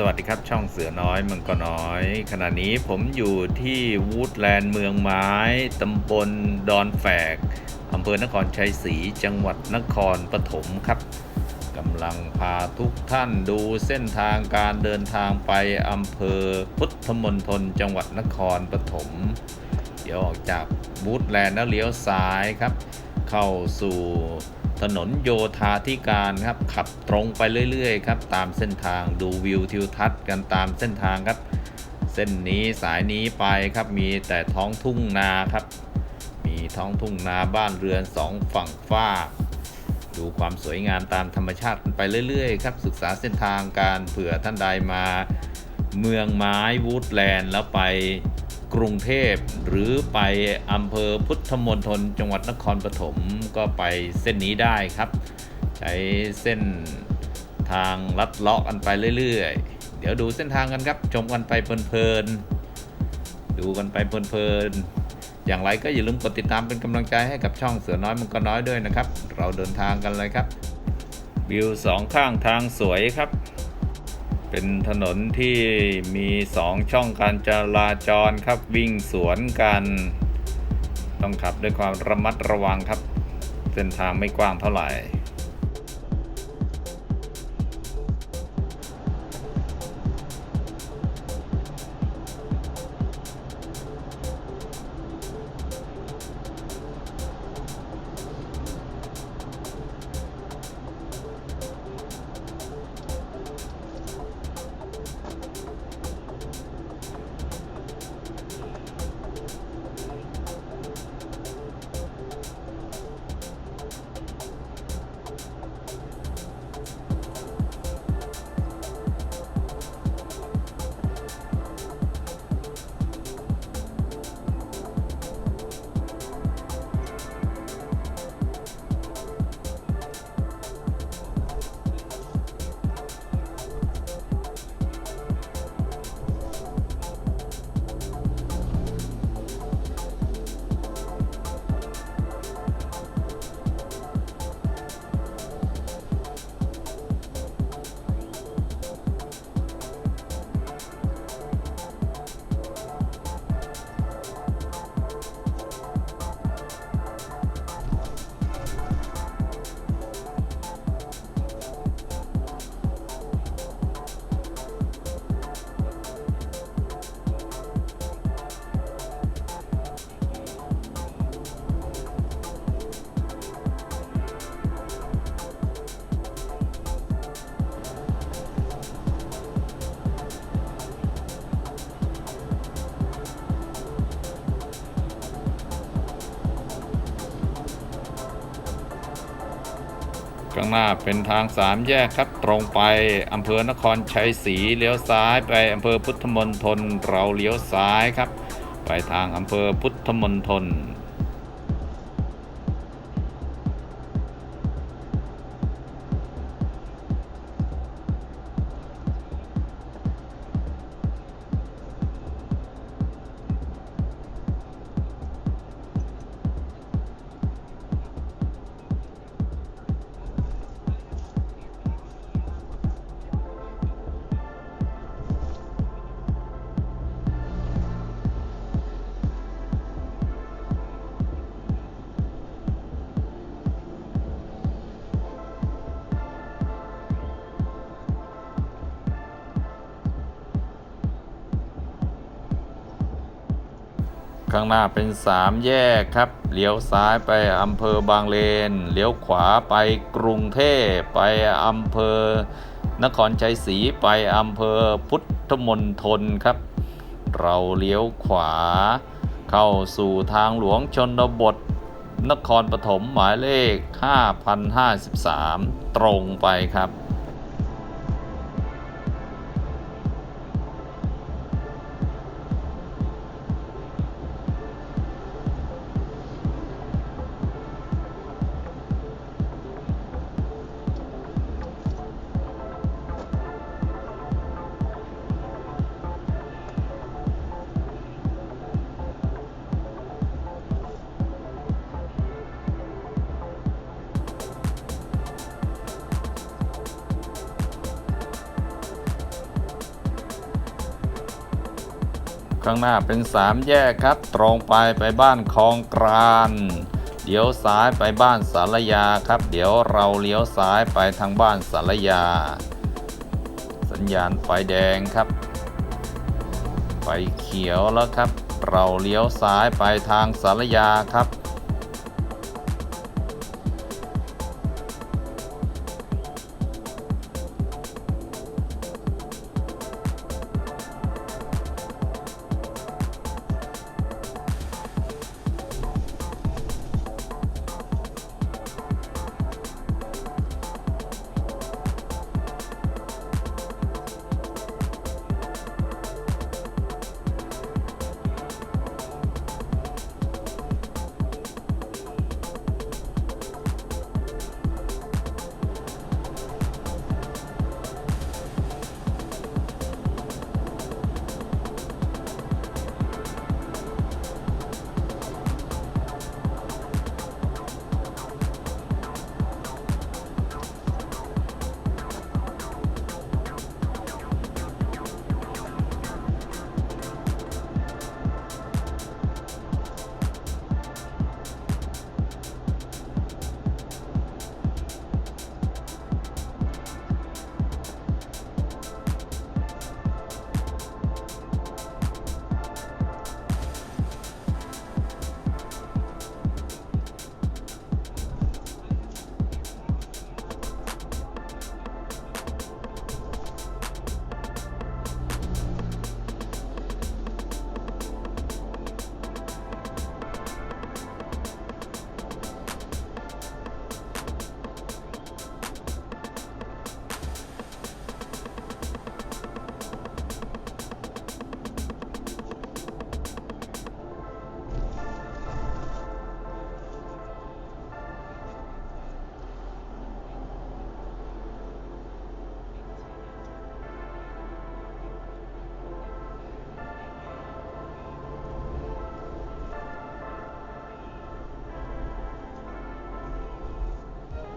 สวัสดีครับช่องเสือน้อยเมืองก็น้อย ขณะนี้ผมอยู่ที่วูดแลนด์เมืองไม้ตำบลดอนแฝกอำเภอนครชัยศรีจังหวัดนครปฐมครับกำลังพาทุกท่านดูเส้นทางการเดินทางไปอำเภอพุทธมณฑลจังหวัดนครปฐมเดี๋ยวออกจากวูดแลนด์แล้วเลี้ยวซ้ายครับ เข้าสู่ ถนนโยธาธิการครับ ขับตรงไปเรื่อยๆครับตามเส้นทางดูวิวทิวทัศน์กันตามเส้นทางครับ เส้นนี้สายนี้ไปครับมีแต่ท้องทุ่งนาครับ มีท้องทุ่งนาบ้านเรือนสองฝั่งฟ้าดูความสวยงามตามธรรมชาติไปเรื่อยๆครับ ศึกษาเส้นทางการเผื่อท่านใดมา เมืองไม้วูดแลนด์แล้วไป กรุงเทพ หรือไปอำเภอพุทธมณฑลจังหวัดนครปฐมก็ไปเส้นนี้ได้ครับ ใช้เส้นทางลัดเลาะกันไปเรื่อยๆ เดี๋ยวดูเส้นทางกันครับ ชมกันไปเพลินๆ ดูกันไปเพลินๆ อย่างไรก็อย่าลืมกดติดตามเป็นกำลังใจให้กับช่องเสือน้อยมังกรน้อยด้วยนะครับ เราเดินทางกันเลยครับ วิวสองข้างทางสวยครับ เป็นถนนที่มีสองช่องการจราจรครับวิ่งสวนกัน ต้องขับด้วยความระมัดระวังครับ เส้นทางไม่กว้างเท่าไหร่างหน้าเป็นทางสามแยกครับตรงไปอำเภอนครชัยศรีเลี้ยวซ้ายไปอำเภอพุทธมณฑลเราเลี้ยวซ้ายครับ ไปทางอำเภอพุทธมณฑล ข้างหน้าเป็นสามแยกครับเลี้ยวซ้ายไปอำเภอบางเลนเลี้ยวขวาไปกรุงเทพไปอำเภอนครชัยศรีไปอำเภอพุทธมณฑลครับ เราเลี้ยวขวา เข้าสู่ทางหลวงชนบท นครปฐมหมายเลข 5053 ตรงไปครับ ข้างหน้าเป็นสามแยกครับ ตรงไปไปบ้านคลองกรานเดี๋ยวซ้ายไปบ้านสารยาครับ เดี๋ยวเราเลี้ยวซ้ายไปทางบ้านสารยา สัญญาณไฟแดงครับ ไฟเขียวแล้วครับ เราเลี้ยวซ้ายไปทางสารยาครับ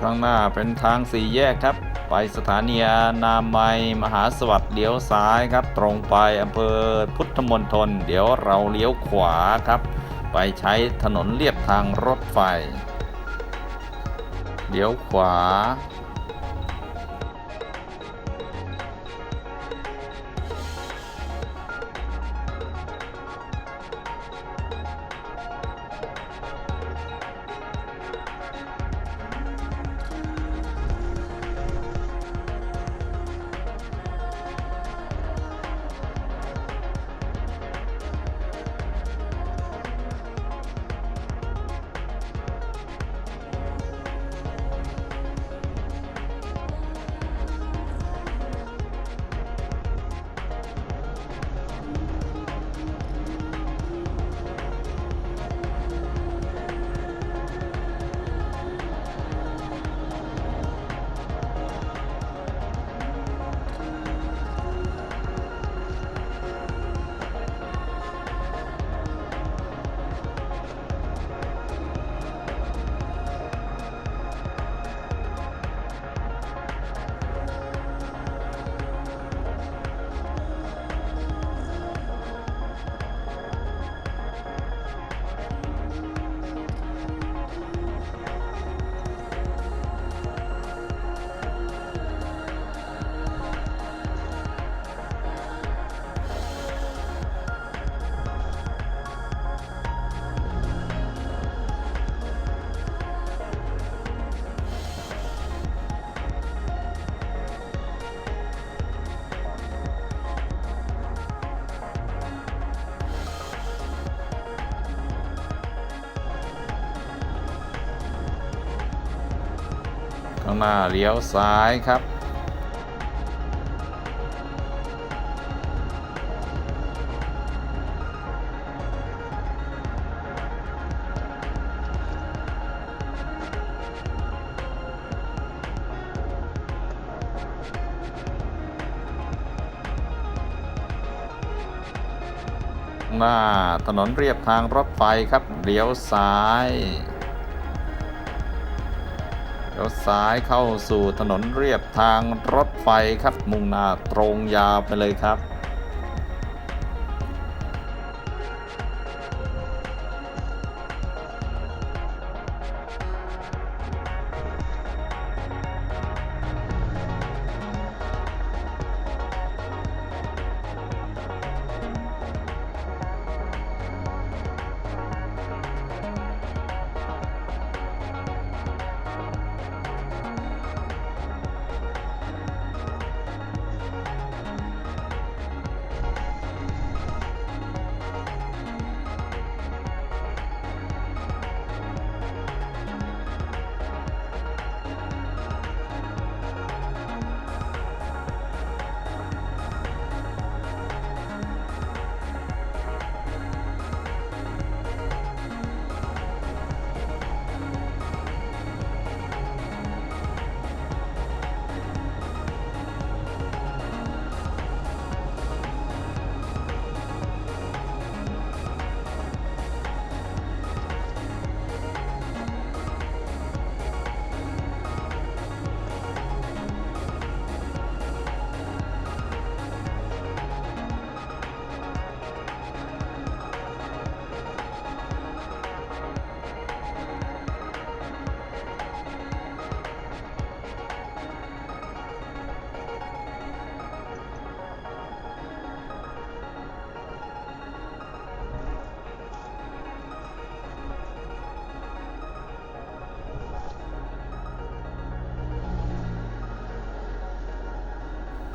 ข้างหน้าเป็นทางสี่แยกครับ ไปสถานีนามัยมหาสวัสดิ์เลี้ยวซ้ายครับ ตรงไปอำเภอพุทธมณฑลเดี๋ยวเราเลี้ยวขวาครับ ไปใช้ถนนเลียบทางรถไฟเลี้ยวขวา หน้าเลี้ยวซ้ายครับ หน้าถนนเรียบทางรถไฟครับเลี้ยวซ้าย ลี้ยวซ้ายเข้าสู่ถนนเรียบทางรถไฟครับมุ่งหน้าตรงยาวไปเลยครับ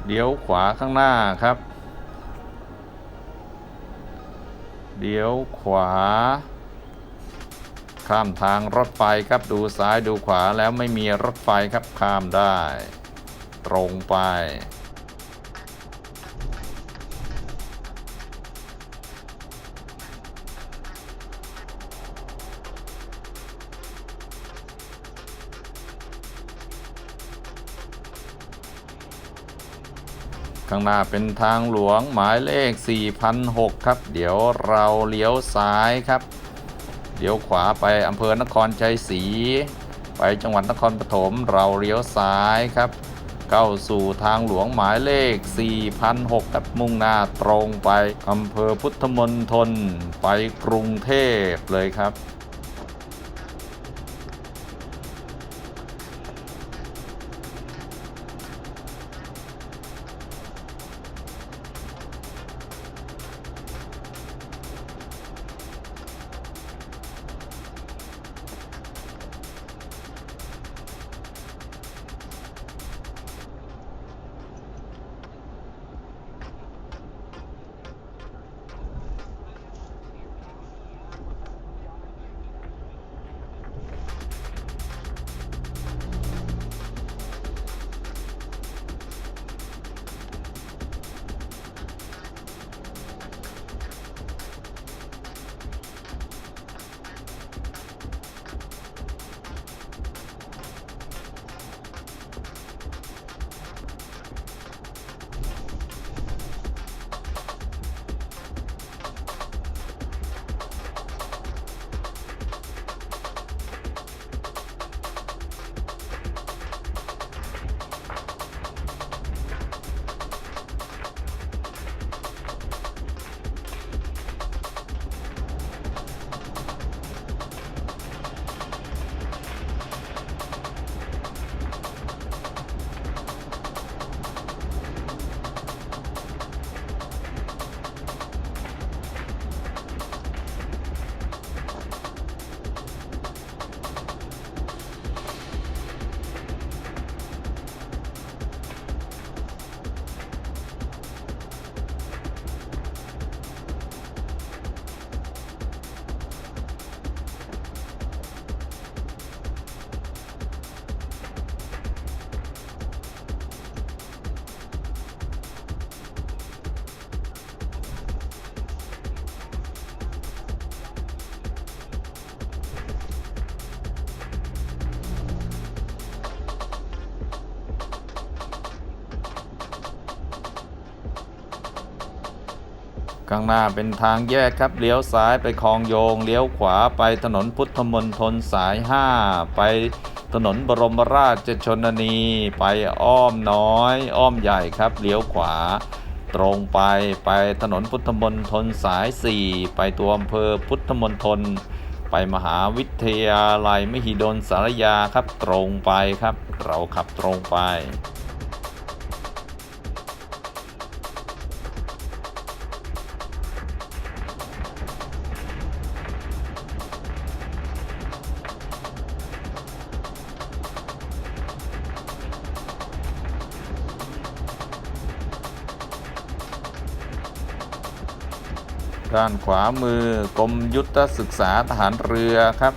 เดี๋ยวขวาข้างหน้าครับ เดี๋ยวขวา ข้ามทางรถไฟครับดูซ้ายดูขวาแล้วไม่มีรถไฟครับข้ามได้ ตรงไป ข้างหน้าเป็นทางหลวงหมายเลข 4006 ครับ เดี๋ยวเราเลี้ยวซ้ายครับเดี๋ยวขวาไปอำเภอนครชัยศรีไปจังหวัดนครปฐมเราเลี้ยวซ้ายครับ เข้าสู่ทางหลวงหมายเลข 4006ครับมุ่งหน้าตรงไปอำเภอพุทธมณฑลไปกรุงเทพเลยครับ ข้างหน้าเป็นทางแยกครับเลี้ยวซ้ายไปคลองโยง เลี้ยวขวาไปถนนพุทธมณฑลสาย 5 ไปถนนบรมราชชนนี ไปอ้อมน้อย อ้อมใหญ่ครับ เลี้ยวขวา ตรงไปไปถนนพุทธมณฑลสาย 4 ไปตัวอำเภอพุทธมณฑลไปมหาวิทยาลัยมหิดลสารยาครับตรงไปครับ เราขับตรงไป ด้านขวามือกรมยุทธศึกษาทหารเรือครับ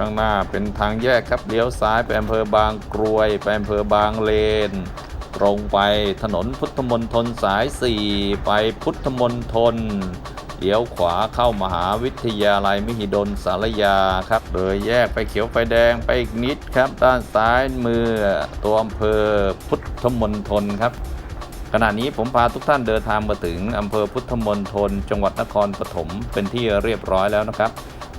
ข้างหน้าเป็นทางแยกครับเลี้ยวซ้ายไปอำเภอบางกรวยไปอำเภอบางเลน ตรงไปถนนพุทธมณฑลสาย 4 ไปพุทธมณฑลเลี้ยวขวาเข้ามหาวิทยาลัยมหิดลสารยาครับโดยแยกไปเขียวไฟแดงไปอีกนิดครับ ด้านซ้ายมือตัวอำเภอพุทธมณฑลครับขณะนี้ผมพาทุกท่านเดินทางมาถึงอำเภอพุทธมณฑลจังหวัดนครปฐมเป็นที่เรียบร้อยแล้วนะครับ